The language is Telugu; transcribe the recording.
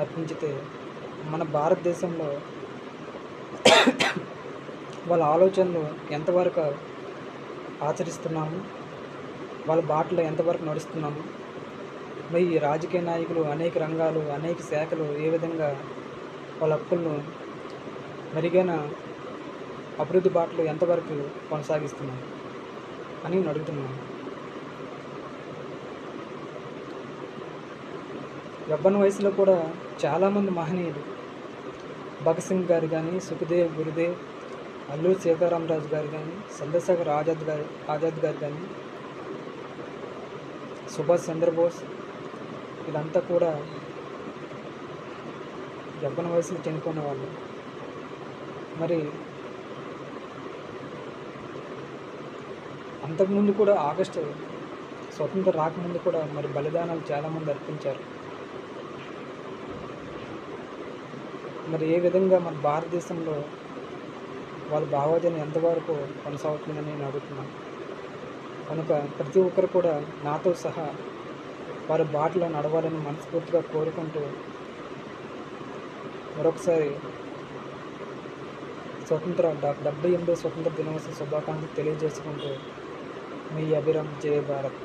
అర్పించితే మన భారతదేశంలో వాళ్ళ ఆలోచనలు ఎంతవరకు ఆచరిస్తున్నాము? వాళ్ళ బాటలో ఎంతవరకు నడుస్తున్నాము? మరి ఈ రాజకీయ నాయకులు అనేక రంగాలు అనేక శాఖలు ఏ విధంగా వాళ్ళ హక్కులను మెరుగైన అభివృద్ధి బాటలు ఎంతవరకు కొనసాగిస్తున్నాం అని నేను అడుగుతున్నాను. యవ్వన వయసులో కూడా చాలామంది మహనీయులు. భగత్ సింగ్ గారు కానీ సుఖదేవ్ గురుదేవ్ అల్లూరి సీతారామరాజు గారు కానీ చంద్రశేఖర్ ఆజాద్ గారు ఆజాద్ గారు కానీ సుభాష్ చంద్రబోస్ వీళ్ళంతా కూడా యవ్వన వయసులో చనిపోయిన వాళ్ళు మరి అంతకుముందు కూడా ఆగస్టు స్వతంత్ర రాకముందు కూడా మరి బలిదానాలు చాలామంది అర్పించారు. మరి ఏ విధంగా మన భారతదేశంలో వాళ్ళ భావోద్యం ఎంతవరకు కొనసాగుతుందని నేను అడుగుతున్నాను. కనుక ప్రతి ఒక్కరు కూడా నాతో సహా వారి బాటలో నడవాలని మనస్ఫూర్తిగా కోరుకుంటూ మరొకసారి స్వతంత్ర డెబ్బై ఎనిమిదో స్వతంత్ర దినోత్సవ శుభాకాంక్షలు తెలియజేసుకుంటూ మీ అభిరామ్ జయ భారత్.